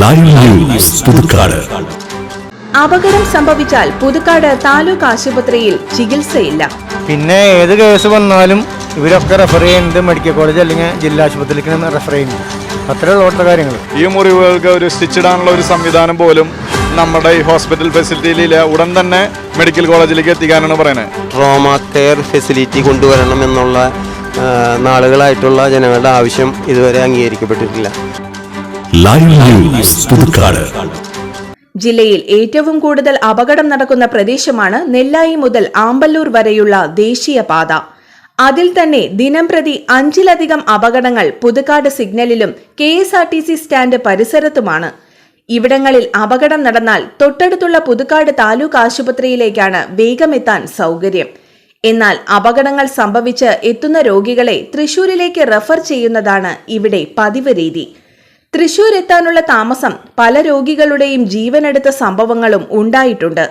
Live news Puthukkad. അപകടം സംഭവിച്ചാൽ പുതുക്കാട് താലൂക്ക് ആശുപത്രിയിൽ ചികിത്സയില്ല. പിന്നെ ഏത് കേസ് വന്നാലും ഇവരൊക്കെ റെഫർ ചെയ്യുന്നത് മെഡിക്കൽ കോളേജ് അല്ലെങ്കിൽ ജില്ലാ ആശുപത്രിയിലേക്ക് റെഫർ ചെയ്യുന്നത് അത്രയുള്ള കാര്യങ്ങൾ ഈ മുറിവുകൾക്ക് ഒരു സ്റ്റിച്ച് ഇടാനുള്ള ഒരു സംവിധാനം പോലും നമ്മുടെ ഈ ഹോസ്പിറ്റൽ ഫെസിലിറ്റിയിലില്ല ഉടൻ തന്നെ മെഡിക്കൽ കോളേജിലേക്ക് എത്തിക്കാനാണ് പറയുന്നത് ട്രോമ കെയർ ഫെസിലിറ്റി കൊണ്ടുവരണം എന്നുള്ള നാളുകളായിട്ടുള്ള ജനങ്ങളുടെ ആവശ്യം ഇതുവരെ അംഗീകരിക്കപ്പെട്ടിട്ടില്ല. ന്യൂസ് പുതുക്കാട് ജില്ലയിൽ ഏറ്റവും കൂടുതൽ അപകടം നടക്കുന്ന പ്രദേശമാണ് നെല്ലായി മുതൽ ആമ്പല്ലൂർ വരെയുള്ള ദേശീയ പാത. അതിൽ തന്നെ ദിനംപ്രതി അഞ്ചിലധികം അപകടങ്ങൾ Puthukkad സിഗ്നലിലും K S R T C stand പരിസരത്തുമാണ്. ഇവിടങ്ങളിൽ അപകടം നടന്നാൽ തൊട്ടടുത്തുള്ള പുതുക്കാട് താലൂക്ക് ആശുപത്രിയിലേക്കാണ് വേഗമെത്താൻ സൗകര്യം. എന്നാൽ അപകടങ്ങൾ സംഭവിച്ച് എത്തുന്ന രോഗികളെ തൃശൂരിലേക്ക് റെഫർ ചെയ്യുന്നതാണ് ഇവിടെ പതിവ് രീതി. തൃശൂർ എത്താനുള്ള താമസം പല രോഗികളുടെയും ജീവനെടുത്ത സംഭവങ്ങളും ഉണ്ടായിട്ടുണ്ട്.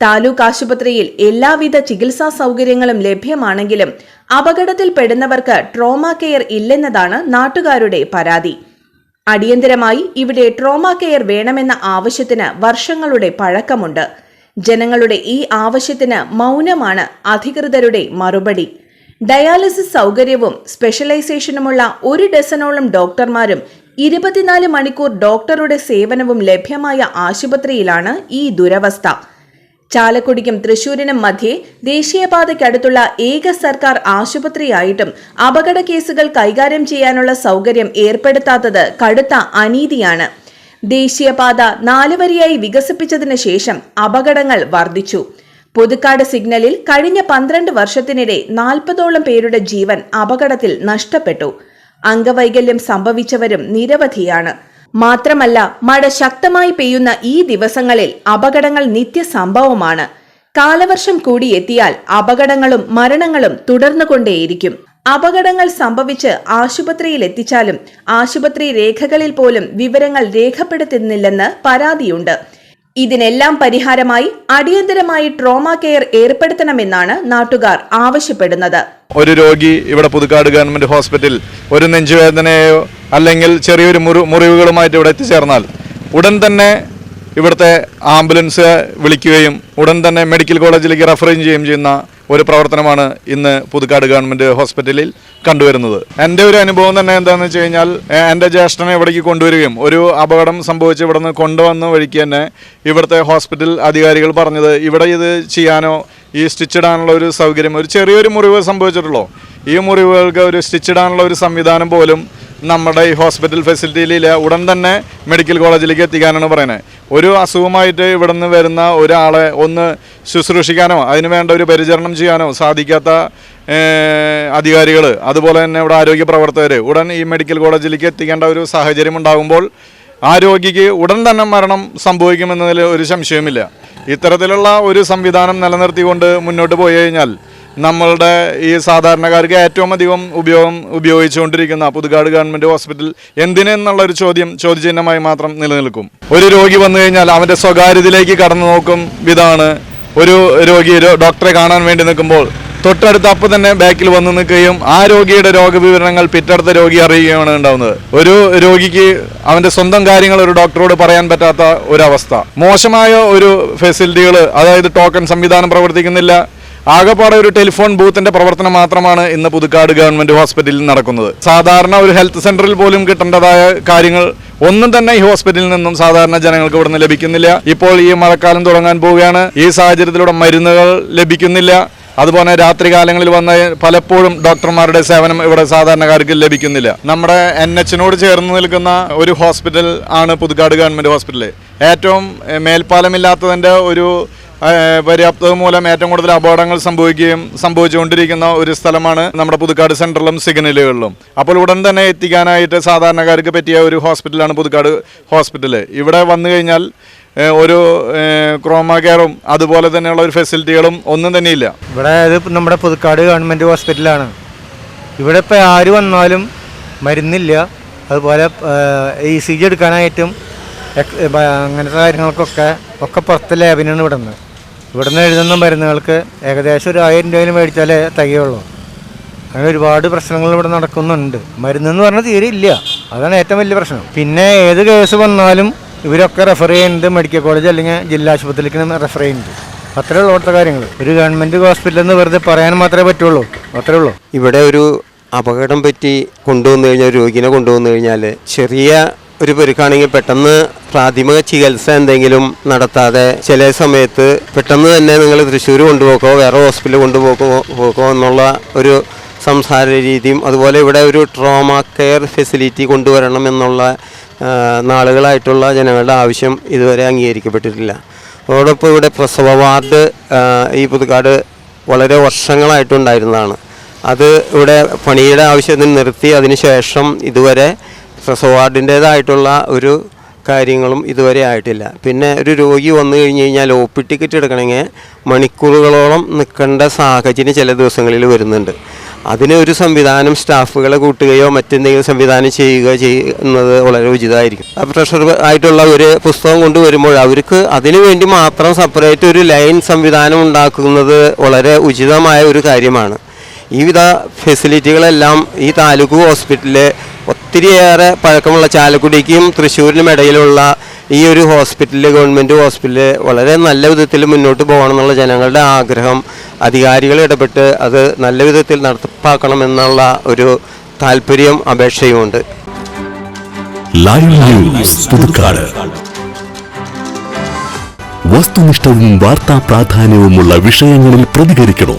താലൂക്ക് ആശുപത്രിയിൽ എല്ലാവിധ ചികിത്സാ സൗകര്യങ്ങളും ലഭ്യമാണെങ്കിലും അപകടത്തിൽപ്പെടുന്നവർക്ക് ട്രോമ കെയർ ഇല്ലെന്നതാണ് നാട്ടുകാരുടെ പരാതി. അടിയന്തരമായി ഇവിടെ ട്രോമ കെയർ വേണമെന്ന ആവശ്യത്തിന് വർഷങ്ങളുടെ പഴക്കമുണ്ട്. ജനങ്ങളുടെ ഈ ആവശ്യത്തിന് മൗനമാണ് അധികൃതരുടെ മറുപടി. ഡയാലിസിസ് സൗകര്യവും സ്പെഷ്യലൈസേഷനുമുള്ള ഒരു ഡസനോളം ഡോക്ടർമാരും ഇരുപത്തിനാല് മണിക്കൂർ ഡോക്ടറുടെ സേവനവും ലഭ്യമായ ആശുപത്രിയിലാണ് ഈ ദുരവസ്ഥ. ചാലക്കുടിക്കും തൃശൂരിനും മധ്യേ ദേശീയപാതയ്ക്കടുത്തുള്ള ഏക സർക്കാർ ആശുപത്രിയായിട്ടും അപകട കേസുകൾ കൈകാര്യം ചെയ്യാനുള്ള സൗകര്യം ഏർപ്പെടുത്താത്തത് കടുത്ത അനീതിയാണ്. ദേശീയപാത നാലുവരിയായി വികസിപ്പിച്ചതിന് ശേഷം അപകടങ്ങൾ വർദ്ധിച്ചു. പുതുക്കാട് സിഗ്നലിൽ കഴിഞ്ഞ പന്ത്രണ്ട് വർഷത്തിനിടെ നാൽപ്പതോളം പേരുടെ ജീവൻ അപകടത്തിൽ നഷ്ടപ്പെട്ടു. അംഗവൈകല്യം സംഭവിച്ചവരും നിരവധിയാണ്. മാത്രമല്ല മഴ ശക്തമായി പെയ്യുന്ന ഈ ദിവസങ്ങളിൽ അപകടങ്ങൾ നിത്യസംഭവമാണ്. കാലവർഷം കൂടി എത്തിയാൽ അപകടങ്ങളും മരണങ്ങളും തുടർന്നുകൊണ്ടേയിരിക്കും. അപകടങ്ങൾ സംഭവിച്ച് ആശുപത്രിയിൽ എത്തിച്ചാലും ആശുപത്രി രേഖകളിൽ പോലും വിവരങ്ങൾ രേഖപ്പെടുത്തുന്നില്ലെന്ന് പരാതിയുണ്ട്. ഇതിനെല്ലാം പരിഹാരമായി അടിയന്തരമായി ട്രോമ കെയർ ഏർപ്പെടുത്തണമെന്നാണ് നാട്ടുകാർ ആവശ്യപ്പെടുന്നത്. ഒരു രോഗി ഇവിടെ പുതുക്കാട് ഗവൺമെന്റ് ഹോസ്പിറ്റൽ ഒരു നെഞ്ചുവേദനയോ അല്ലെങ്കിൽ ചെറിയൊരു മുറി മുറിവുകളുമായിട്ട് ഇവിടെ എത്തിച്ചേർന്നാൽ ഉടൻ തന്നെ ഇവിടുത്തെ ആംബുലൻസ് വിളിക്കുകയും ഉടൻ തന്നെ മെഡിക്കൽ കോളേജിലേക്ക് റെഫർ ചെയ്യുകയും ചെയ്യുന്ന ഒരു പ്രവർത്തനമാണ് ഇന്ന് പുതുക്കാട് ഗവൺമെന്റ് ഹോസ്പിറ്റലിൽ കണ്ടുവരുന്നത്. എന്റെ ഒരു അനുഭവം തന്നെ എന്താണെന്ന് വെച്ച് കഴിഞ്ഞാൽ എന്റെ ജ്യേഷ്ഠനെ ഇവിടേക്ക് കൊണ്ടുവരികയും ഒരു അപകടം സംഭവിച്ച് ഇവിടെ നിന്ന് കൊണ്ടുവന്ന വഴിക്ക് തന്നെ ഇവിടുത്തെ ഹോസ്പിറ്റൽ അധികാരികൾ പറഞ്ഞത് ഇവിടെ ഇത് ചെയ്യാനോ ഈ സ്റ്റിച്ച് ഇടാനുള്ള ഒരു സൗകര്യം ഒരു ചെറിയൊരു മുറിവ് സംഭവിച്ചിട്ടുള്ളൂ. ഈ മുറിവുകൾക്ക് ഒരു സ്റ്റിച്ച് ഇടാനുള്ള ഒരു സംവിധാനം പോലും നമ്മുടെ ഈ ഹോസ്പിറ്റൽ ഫെസിലിറ്റിയിലില്ല ഉടൻ തന്നെ മെഡിക്കൽ കോളേജിലേക്ക് എത്തിക്കാനാണ് പറയുന്നത്. ഒരു അസുഖമായിട്ട് ഇവിടെ നിന്ന് വരുന്ന ഒരാളെ ഒന്ന് ശുശ്രൂഷിക്കാനോ അതിന് വേണ്ട ഒരു പരിചരണം ചെയ്യാനോ സാധിക്കാത്ത അധികാരികൾ അതുപോലെ തന്നെ ഇവിടെ ആരോഗ്യ പ്രവർത്തകർ ഉടൻ ഈ മെഡിക്കൽ കോളേജിലേക്ക് എത്തിക്കേണ്ട ഒരു സാഹചര്യം ഉണ്ടാകുമ്പോൾ ആ രോഗിക്ക് ഉടൻ തന്നെ മരണം സംഭവിക്കുമെന്നതിൽ ഒരു സംശയവുമില്ല. ഇത്തരത്തിലുള്ള ഒരു സംവിധാനം നിലനിർത്തിക്കൊണ്ട് മുന്നോട്ട് പോയി കഴിഞ്ഞാൽ നമ്മളുടെ ഈ സാധാരണക്കാർക്ക് ഏറ്റവും അധികം ഉപയോഗം ഉപയോഗിച്ചുകൊണ്ടിരിക്കുന്ന പുതുക്കാട് ഗവൺമെന്റ് ഹോസ്പിറ്റൽ എന്തിനെന്നുള്ള ഒരു ചോദ്യം ചോദ്യചിഹ്നമായി മാത്രം നിലനിൽക്കും. ഒരു രോഗി വന്നു കഴിഞ്ഞാൽ അവന്റെ സ്വകാര്യതയിലേക്ക് കടന്നു നോക്കും വിധമാണ് ഒരു രോഗി ഡോക്ടറെ കാണാൻ വേണ്ടി നിൽക്കുമ്പോൾ തൊട്ടടുത്ത് അപ്പം തന്നെ ബാക്കിൽ വന്ന് നിൽക്കുകയും ആ രോഗിയുടെ രോഗവിവരങ്ങൾ പിറ്റടുത്ത രോഗി അറിയുകയാണ് ഉണ്ടാവുന്നത്. ഒരു രോഗിക്ക് അവന്റെ സ്വന്തം കാര്യങ്ങൾ ഒരു ഡോക്ടറോട് പറയാൻ പറ്റാത്ത ഒരവസ്ഥ. മോശമായ ഒരു ഫെസിലിറ്റികൾ അതായത് ടോക്കൺ സംവിധാനം പ്രവർത്തിക്കുന്നില്ല ആകെപ്പാടെ ഒരു ടെലിഫോൺ ബൂത്തിന്റെ പ്രവർത്തനം മാത്രമാണ് ഇന്ന് പുതുക്കാട് ഗവൺമെന്റ് ഹോസ്പിറ്റലിൽ നടക്കുന്നത്. സാധാരണ ഒരു ഹെൽത്ത് സെന്ററിൽ പോലും കിട്ടേണ്ടതായ കാര്യങ്ങൾ ഒന്നും തന്നെ ഈ ഹോസ്പിറ്റലിൽ നിന്നും സാധാരണ ജനങ്ങൾക്ക് ഇവിടുന്ന് ലഭിക്കുന്നില്ല. ഇപ്പോൾ ഈ മഴക്കാലം തുടങ്ങാൻ പോവുകയാണ്. ഈ സാഹചര്യത്തിലൂടെ മരുന്നുകൾ ലഭിക്കുന്നില്ല. അതുപോലെ രാത്രികാലങ്ങളിൽ വന്ന പലപ്പോഴും ഡോക്ടർമാരുടെ സേവനം ഇവിടെ സാധാരണക്കാർക്ക് ലഭിക്കുന്നില്ല. നമ്മുടെ എൻ എച്ചിനോട് ചേർന്ന് നിൽക്കുന്ന ഒരു ഹോസ്പിറ്റൽ ആണ് പുതുക്കാട് ഗവൺമെന്റ് ഹോസ്പിറ്റൽ ഏറ്റവും മേൽപ്പാലമില്ലാത്തതിന്റെ ഒരു പര്യാപ്തത മൂലം ഏറ്റവും കൂടുതൽ അപകടങ്ങൾ സംഭവിക്കുകയും സംഭവിച്ചുകൊണ്ടിരിക്കുന്ന ഒരു സ്ഥലമാണ് നമ്മുടെ പുതുക്കാട് സെൻട്രലും സിഗ്നലുകളിലും. അപ്പോൾ ഉടൻ തന്നെ എത്തിക്കാനായിട്ട് സാധാരണക്കാർക്ക് പറ്റിയ ഒരു ഹോസ്പിറ്റലാണ് പുതുക്കാട് ഹോസ്പിറ്റൽ ഇവിടെ വന്നു കഴിഞ്ഞാൽ ഒരു ക്രോമ കെയറും അതുപോലെ തന്നെയുള്ള ഒരു ഫെസിലിറ്റികളും ഒന്നും തന്നെ ഇല്ല ഇവിടെ നമ്മുടെ പുതുക്കാട് ഗവൺമെന്റ് ഹോസ്പിറ്റലാണ്. ഇവിടെ ഇപ്പോൾ ആര് വന്നാലും മരുന്നില്ല. അതുപോലെ ഇ സി ജി എടുക്കാനായിട്ടും അങ്ങനത്തെ കാര്യങ്ങൾക്കൊക്കെ ഒക്കെ പുറത്തെ ലാബിനാണ് ഇവിടെ നിന്ന് ഇവിടെ നിന്ന് എഴുതുന്ന മരുന്നുകൾക്ക് ഏകദേശം ഒരു ആയിരം രൂപയിൽ മേടിച്ചാലേ തികയുള്ളൂ. അങ്ങനെ ഒരുപാട് പ്രശ്നങ്ങൾ ഇവിടെ നടക്കുന്നുണ്ട്. മരുന്നെന്ന് പറഞ്ഞാൽ തീരെ ഇല്ല. അതാണ് ഏറ്റവും വലിയ പ്രശ്നം. പിന്നെ ഏത് കേസ് വന്നാലും ഇവരൊക്കെ റെഫർ ചെയ്യുന്നത് മെഡിക്കൽ കോളേജ് അല്ലെങ്കിൽ ജില്ലാ ആശുപത്രിയിലേക്ക് റെഫർ ചെയ്യുന്നത്. അത്രേ ഉള്ളൂ അവിടുത്തെ കാര്യങ്ങൾ. ഒരു ഗവൺമെന്റ് ഹോസ്പിറ്റൽ എന്ന് വെറുതെ പറയാൻ മാത്രമേ പറ്റുള്ളൂ. അത്രേ ഉള്ളൂ. ഇവിടെ ഒരു അപകടം പറ്റി കൊണ്ടുവന്നു കഴിഞ്ഞാൽ രോഗിനെ കൊണ്ടുവന്നു കഴിഞ്ഞാൽ ചെറിയ ഒരു പെരുക്കാണെങ്കിൽ പെട്ടെന്ന് പ്രാഥമിക ചികിത്സ എന്തെങ്കിലും നടത്താതെ ചില സമയത്ത് പെട്ടെന്ന് തന്നെ നിങ്ങൾ തൃശ്ശൂർ കൊണ്ടുപോക്കോ വേറെ ഹോസ്പിറ്റലിൽ കൊണ്ടുപോക്കോ പോക്കോ എന്നുള്ള ഒരു സംസാര രീതിയും അതുപോലെ ഇവിടെ ഒരു ട്രോമ കെയർ ഫെസിലിറ്റി കൊണ്ടുവരണം എന്നുള്ള നാളുകളായിട്ടുള്ള ജനങ്ങളുടെ ആവശ്യം ഇതുവരെ അംഗീകരിക്കപ്പെട്ടിട്ടില്ല. അതോടൊപ്പം ഇവിടെ പ്രസവ വാർഡ് ഈ പുതുക്കാട് വളരെ വർഷങ്ങളായിട്ടുണ്ടായിരുന്നതാണ് അത് ഇവിടെ പണിയുടെ ആവശ്യത്തിന് നിർത്തി അതിനുശേഷം ഇതുവരെ പ്രസവ വാർഡിന്റേതായിട്ടുള്ള ഒരു കാര്യങ്ങളും ഇതുവരെ ആയിട്ടില്ല. പിന്നെ ഒരു രോഗി വന്നു കഴിഞ്ഞ് കഴിഞ്ഞാൽ ഒ പി ടിക്കറ്റ് എടുക്കണമെങ്കിൽ മണിക്കൂറുകളോളം നിൽക്കേണ്ട സാഹചര്യം ചില ദിവസങ്ങളിൽ വരുന്നുണ്ട്. അതിന് ഒരു സംവിധാനം സ്റ്റാഫുകളെ കൂട്ടുകയോ മറ്റെന്തെങ്കിലും സംവിധാനം ചെയ്യുകയോ ചെയ്യുന്നത് വളരെ ഉചിതമായിരിക്കും. ആ പ്രഷർ ആയിട്ടുള്ള ഒരു പുസ്തകം കൊണ്ടുവരുമ്പോൾ അവർക്ക് അതിനു വേണ്ടി മാത്രം സെപ്പറേറ്റ് ഒരു ലൈൻ സംവിധാനം ഉണ്ടാക്കുന്നത് വളരെ ഉചിതമായ ഒരു കാര്യമാണ്. ഈ ഫെസിലിറ്റികളെല്ലാം ഈ താലൂക്ക് ഹോസ്പിറ്റലിൽ ഒത്തിരിയേറെ പഴക്കമുള്ള ചാലക്കുടിക്കും തൃശ്ശൂരിനും ഇടയിലുള്ള ഈ ഒരു ഹോസ്പിറ്റൽ ഗവൺമെന്റ് ഹോസ്പിറ്റൽ വളരെ നല്ല വിധത്തിൽ മുന്നോട്ട് പോകണം എന്നുള്ള ജനങ്ങളുടെ ആഗ്രഹം അധികാരികൾ ഇടപെട്ട് അത് നല്ല വിധത്തിൽ നടപ്പാക്കണമെന്നുള്ള ഒരു താല്പര്യം അപേക്ഷയുമുണ്ട് വസ്തുനിഷ്ഠവും വാർത്താ പ്രാധാന്യവുമുള്ള വിഷയങ്ങളിൽ പ്രതികരിക്കണോ?